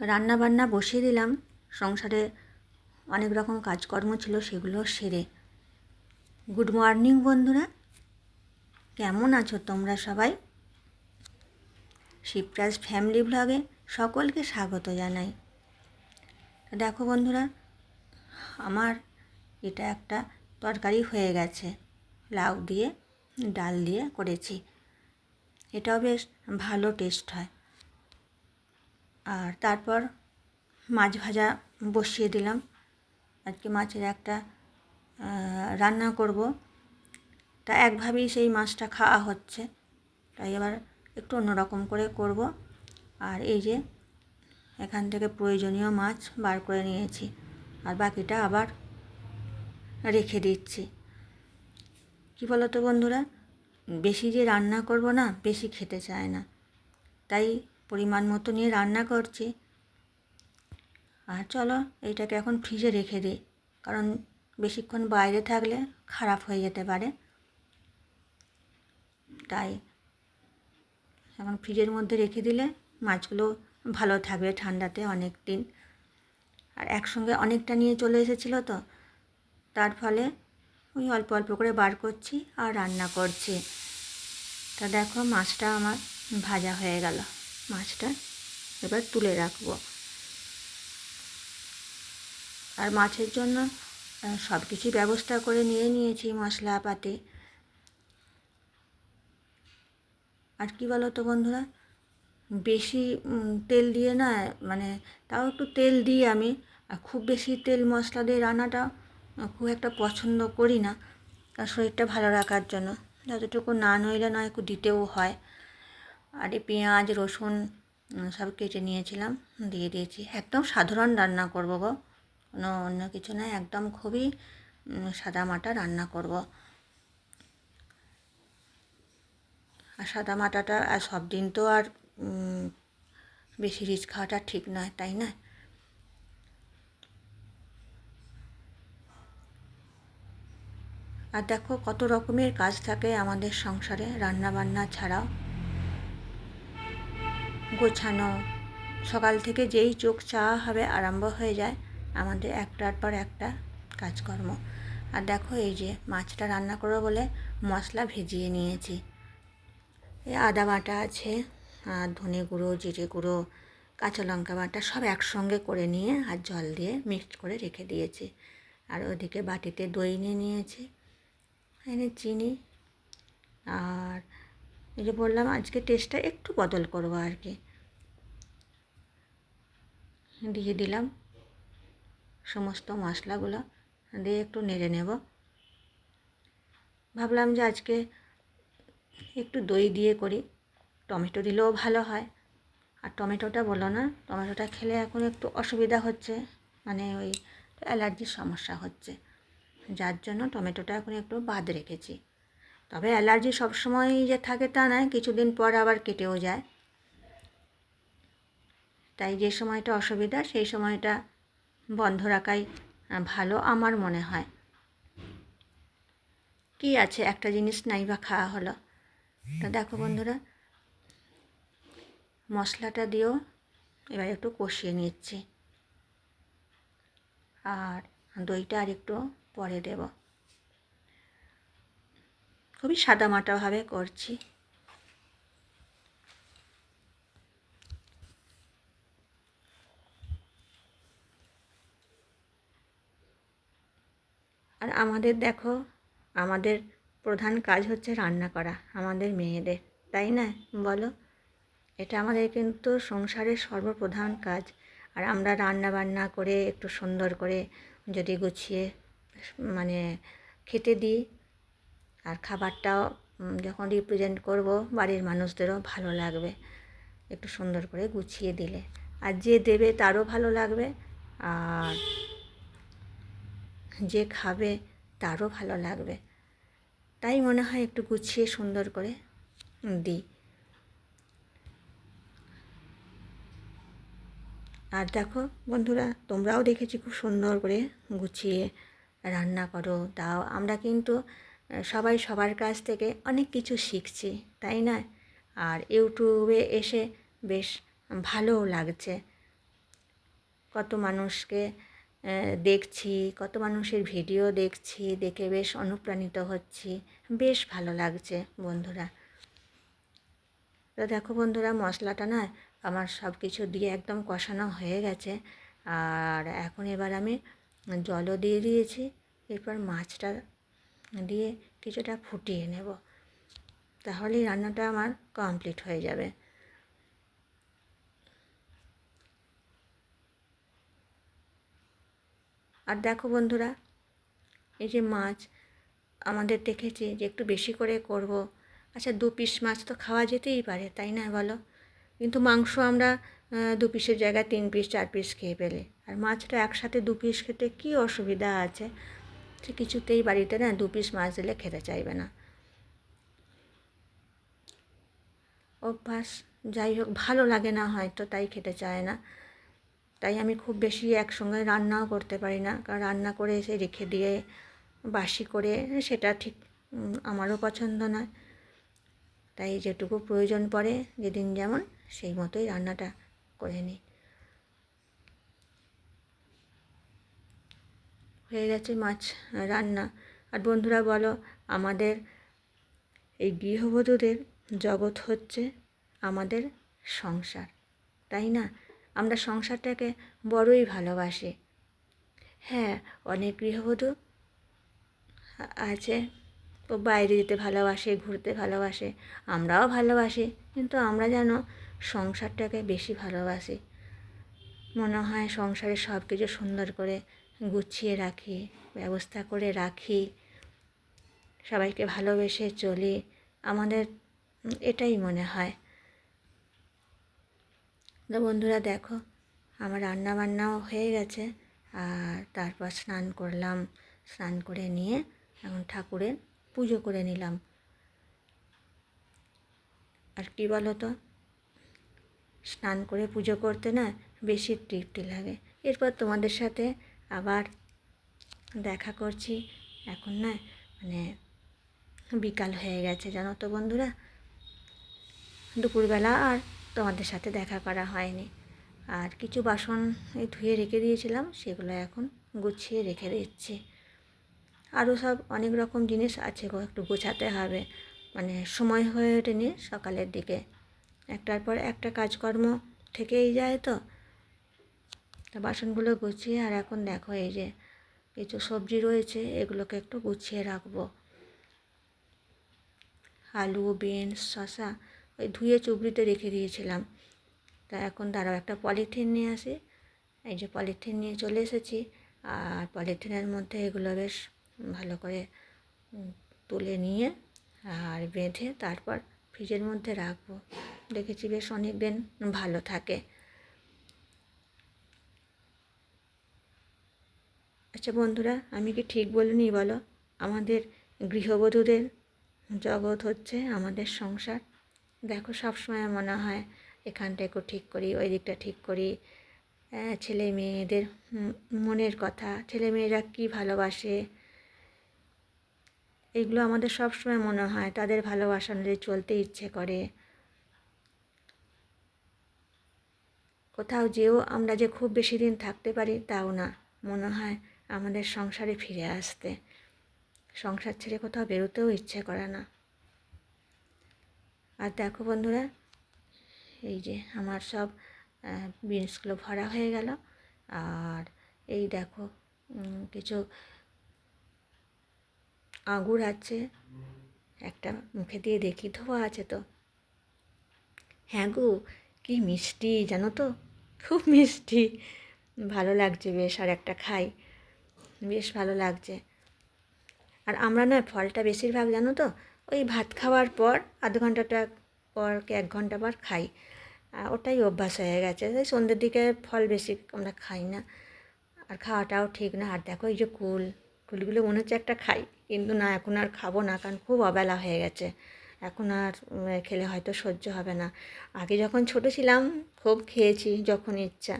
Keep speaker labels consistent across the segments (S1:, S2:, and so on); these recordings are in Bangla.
S1: রান্না বান্না বসিয়ে দিলাম। সংসারে অনেক রকম কাজকর্ম ছিল, সেগুলো সেরে। গুড মর্নিং বন্ধুরা। কেমন আছো তোমরা সবাই? শিবরাজ ফ্যামিলি ব্লগে সকলকে স্বাগত জানাই। দেখো বন্ধুরা, আমার এটা একটা তরকারি হয়ে গেছে। লাউ দিয়ে, ডাল দিয়ে করেছি। এটাও বেশ ভালো টেস্ট হয়। আর তারপর মাছ ভাজা বসিয়ে দিলাম। আজকে মাছের একটা রান্না করব। তা একভাবেই সেই মাছটা খাওয়া হচ্ছে। তাই এবার একটু অন্যরকম করে করব। আর এই যে এখান থেকে প্রয়োজনীয় মাছ বার করে নিয়েছি। আর বাকিটা আবার রেখে দিচ্ছি। কী বলো তো বন্ধুরা? বেশি যে রান্না করব না, বেশি খেতে চায় না। তাই পরিমাণ মতো নিয়ে রান্না করছি। আর চলো এইটাকে এখন ফ্রিজে রেখে দিই, কারণ বেশিক্ষণ বাইরে থাকলে খারাপ হয়ে যেতে পারে। তাই এখন ফ্রিজের মধ্যে রেখে দিলে মাছগুলো ভালো থাকবে ঠান্ডাতে অনেক দিন আর একসঙ্গে অনেকটা নিয়ে চলে এসেছিল তো, তার ফলে ওই অল্প অল্প করে বার করছি আর রান্না করছি। তা দেখো মাছটা আমার ভাজা হয়ে গেল। মাছটা এবার তুলে রাখব। আর মাছের জন্য সব কিছুই ব্যবস্থা করে নিয়ে নিয়েছি মশলাপাতি আর কি বলো তো বন্ধুরা, বেশি তেল দিয়ে না মানে তাও একটু তেল দিই আমি। আর খুব বেশি তেল মশলা দিয়ে রান্নাটা খুব একটা পছন্দ করি না। কারণ শরীরটা ভালো রাখার জন্য। যতটুকু না নইলে নয়, একটু দিতেও হয়। আর এই পেঁয়াজ, রসুন সব কেটে নিয়েছিলাম, দিয়ে দিয়েছি। একদম সাধারণ রান্না করব গো। কোনো অন্য কিছু নয় একদম খুবই সাদা মাটা রান্না করব। আর সাদা মাটাটা আর সব দিন তো আর বেশি রিচ খাওয়াটা ঠিক নয়, তাই না? আর দেখো কত রকমের কাজ থাকে আমাদের সংসারে রান্না বান্না ছাড়াও। গোছানো। সকাল থেকে যেই চোখ চাওয়া হবে আরম্ভ হয়ে যায় আমাদের একটার পর একটা কাজকর্ম। আর দেখো এই যে মাছটা রান্না করব বলে মশলা ভেজিয়ে নিয়েছি। এই আদা বাটা আছে আর ধনে গুঁড়ো, জিরে গুঁড়ো, কাঁচা লঙ্কা বাটা সব একসঙ্গে করে নিয়ে আর জল দিয়ে মিক্সড করে রেখে দিয়েছি। আর ওদিকে বাটিতে দই নিয়ে নিয়েছি, এনে চিনি আর এই যে বললাম, আজকে টেস্টটা একটু বদল করব আর কি। দিয়ে দিলাম সমস্ত মশলাগুলো, দিয়ে একটু নেড়ে নেব। ভাবলাম যে আজকে একটু দই দিয়ে করি, টমেটো দিলেও ভালো হয়। আর টমেটোটা বলো না, টমেটোটা খেলে এখন একটু অসুবিধা হচ্ছে মানে ওই অ্যালার্জির সমস্যা হচ্ছে। যার জন্য টমেটোটা এখন একটু বাদ রেখেছি। তবে অ্যালার্জি সবসময় যে থাকে তা নয়, কিছুদিন পর আবার কেটেও যায়। তাই যে সময়টা অসুবিধা, সেই সময়টা বন্ধ রাখাই ভালো আমার মনে হয়। কি আছে? একটা জিনিস নাই বা খাওয়া হলো। তা দেখো বন্ধুরা, মশলাটা দিয়েও এবার একটু কষিয়ে নিচ্ছি। আর দইটা আর একটু পরে দেব। খুবই সাদামাটাভাবে করছি। আর আমাদের দেখো, আমাদের প্রধান কাজ হচ্ছে রান্না করা, আমাদের মেয়েদের, তাই না? বলো? এটা আমাদের কিন্তু সংসারের সর্বপ্রধান কাজ। আর আমরা রান্না বান্না করে একটু সুন্দর করে যদি গুছিয়ে মানে খেতে দিই আর খাবারটাও যখন রিপ্রেজেন্ট করব বাড়ির মানুষদেরও ভালো লাগবে। একটু সুন্দর করে গুছিয়ে দিলে। আর যে দেবে তারও ভালো লাগবে, আর যে খাবে তারও ভালো লাগবে। তাই মনে হয় একটু গুছিয়ে সুন্দর করে দিই। আর দেখো বন্ধুরা, তোমরাও দেখেছি খুব সুন্দর করে গুছিয়ে রান্না করো। তাও আমরা কিন্তু সবাই সবার কাছ থেকে অনেক কিছু শিখছি, তাই না? আর ইউটিউবে এসে বেশ ভালোও লাগছে। কত মানুষকে দেখছি, কত মানুষের ভিডিও দেখছি, দেখে বেশ অনুপ্রাণিত হচ্ছি। বেশ ভালো লাগছে, বন্ধুরা। তো দেখো বন্ধুরা, মশলাটা না আমার সব কিছু দিয়ে একদম কষানো হয়ে গেছে। আর এখন এবার আমি জলও দিয়ে দিয়েছি, এরপর মাছটা দিয়ে কিছুটা ফুটিয়ে নেব। তাহলেই রান্নাটা আমার কমপ্লিট হয়ে যাবে। আর দেখো বন্ধুরা, এই যে মাছ আমাদের দেখেছি যে একটু বেশি করে করব। আচ্ছা দু পিস মাছ তো খাওয়া যেতেই পারে, তাই না বলো? কিন্তু মাংস আমরা দু পিসের জায়গায় তিন পিস, চার পিস খেয়ে পেলে আর মাছটা একসাথে দু পিস খেতে কী অসুবিধা আছে? সে কিছুতেই বাড়িতে না দু পিস মাছ দিলে খেতে চাইবে না। অভ্যাস যাই হোক, ভালো লাগে না হয়তো, তাই খেতে চায় না। তাই আমি খুব বেশি একসঙ্গে রান্নাও করতে পারি না। কারণ রান্না করে এসে রেখে দিয়ে, বাসি করে, সেটা ঠিক আমারও পছন্দ নয়। তাই যেটুকু প্রয়োজন পড়ে, যেদিন যেমন, সেই মতোই রান্নাটা করে নিই। হয়ে গেছে মাছ রান্না। আর বন্ধুরা বলো, আমাদের এই গৃহবধূদের জগৎ হচ্ছে আমাদের সংসার, তাই না? আমরা সংসারটাকে বড়ই ভালোবাসি। হ্যাঁ অনেক গৃহবধূ আছে, ও বাইরে যেতে ভালোবাসে, ঘুরতে ভালোবাসে, আমরাও ভালোবাসি, কিন্তু আমরা যেন সংসারটাকে বেশি ভালোবাসি। মনে হয় সংসারে সব কিছু সুন্দর করে গুছিয়ে রাখি, ব্যবস্থা করে রাখি। সবাইকে ভালোবেসে চলি। আমাদের, এটাই মনে হয়। তো বন্ধুরা দেখো, আমার রান্না বান্নাও হয়ে গেছে। আর তারপর স্নান করলাম। স্নান করে নিয়ে এখন ঠাকুরের পুজো করে নিলাম। আর কি বলো তো স্নান করে পুজো করতে না বেশি তৃপ্তি লাগে। এরপর তোমাদের সাথে আবার দেখা করছি। এখন না মানে বিকাল হয়ে গেছে, জানো তো বন্ধুরা? দুপুরবেলা আর তোমাদের সাথে দেখা করা হয়নি। আর কিছু বাসন এই ধুয়ে রেখে দিয়েছিলাম, সেগুলো এখন গুছিয়ে রেখে দিচ্ছি। আরও সব অনেক রকম জিনিস আছে গো, একটু গোছাতে হবে। মানে সময় হয়ে ওঠেনি সকালের দিকে। একটার পর একটা কাজকর্ম থেকেই যায় তো। তা বাসনগুলো গুছিয়ে আর এখন দেখো এই যে কিছু সবজি রয়েছে, এগুলোকে একটু গুছিয়ে রাখব। আলু, বিনস শশা ওই ধুয়ে চুবড়িতে রেখে দিয়েছিলাম। তা এখন তারাও একটা পলিথিন নিয়ে আসি। এই যে পলিথিন নিয়ে চলে এসেছি আর পলিথিনের মধ্যে এগুলো বেশ ভালো করে তুলে নিয়ে আর বেঁধে তারপর ফ্রিজের মধ্যে রাখব। দেখেছি বেশ অনেক দিন ভালো থাকে। আচ্ছা বন্ধুরা, আমি কি ঠিক বলিনি বলো? আমাদের গৃহবধূদের জগৎ হচ্ছে আমাদের সংসার। দেখো, সবসময় মনে হয় এখানটা একটু ঠিক করি, ওই দিকটা ঠিক করি। ছেলে মেয়েদের মনের কথা, ছেলে মেয়েরা কী ভালোবাসে? এগুলো আমাদের সবসময় মনে হয়, তাদের ভালোবাসা অনুযায়ী চলতে ইচ্ছে করে। কোথাও যেও আমরা যে খুব বেশি দিন থাকতে পারি, তাও না। মনে হয় আমাদের সংসারে ফিরে আসতে। সংসার ছেড়ে কোথাও বেরোতেও ইচ্ছে করে না। আর দেখো বন্ধুরা, এই যে আমার সব বিনসগুলো ভরা হয়ে গেল। আর এই দেখো কিছু আঙুর আছে। একটা মুখে দিয়ে দেখি, ধোয়া আছে তো। হ্যাঁ গো, কি মিষ্টি, জানো তো? খুব মিষ্টি। ভালো লাগছে বেশ আর একটা খাই। বেশ ভালো লাগছে। আর আমরা না ফলটা বেশিরভাগ জানো তো, ওই ভাত খাওয়ার পর আধ ঘন্টাটা পর কি এক ঘণ্টা পর খাই। ওটাই অভ্যাস হয়ে গেছে। সন্ধ্যের দিকে ফল বেশি আমরা খাই না। আর খাওয়াটাও ঠিক না। আর দেখো এই যে কুল, কুলগুলো মনে হচ্ছে একটা খাই। কিন্তু না, এখন আর খাব না কারণ খুব অবেলা হয়ে গেছে। এখন আর খেলে হয়তো সহ্য হবে না। আগে যখন ছোট ছিলাম, খুব খেয়েছি যখন ইচ্ছা।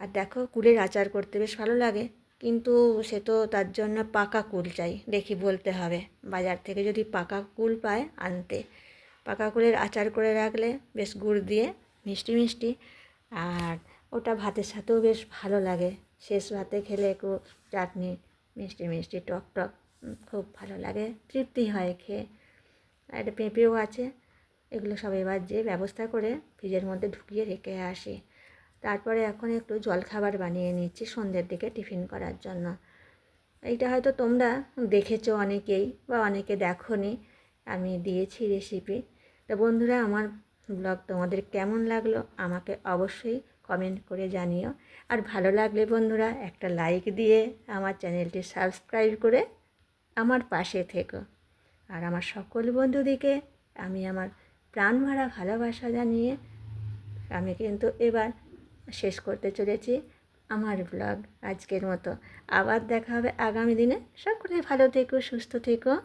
S1: আর দেখো কুলের আচার করতে বেশ ভালো লাগে। কিন্তু সে তো তার জন্য পাকা কুল চাই, দেখি বলতে হবে। বাজার থেকে যদি পাকা কুল পায় আনতে। পাকা কুলের আচার করে রাখলে বেশ গুড় দিয়ে, মিষ্টি মিষ্টি। আর ওটা ভাতের সাথেও বেশ ভালো লাগে। শেষ ভাতে খেলে একটু চাটনি, মিষ্টি মিষ্টি, টক টক খুব ভালো লাগে। তৃপ্তি হয় খেয়ে। আর একটা পেঁপেও আছে। এগুলো সব এবার যে ব্যবস্থা করে ফ্রিজের মধ্যে ঢুকিয়ে রেখে আসি। তারপরে এখন একটু জলখাবার বানিয়ে নিচ্ছি সন্ধ্যের দিকে টিফিন করার জন্য। এইটা হয়তো তোমরা দেখেছ অনেকেই বা অনেকে দেখোনি, আমি দিয়েছি রেসিপি তো বন্ধুরা, আমার ব্লগ তোমাদের কেমন লাগল আমাকে অবশ্যই কমেন্ট করে জানিও। আর ভালো লাগলে বন্ধুরা, একটা লাইক দিয়ে আমার চ্যানেলটি সাবস্ক্রাইব করে আমার পাশে থেকো। আর আমার সকল বন্ধুদিকে আমি আমার প্রাণ ভরা ভালোবাসা জানিয়ে আমি কিন্তু এবার শেষ করতে চলেছি আমার ব্লগ আজকের মতো। আবার দেখা হবে আগামী দিনে। সকলে ভালো থেকো, সুস্থ থেকো।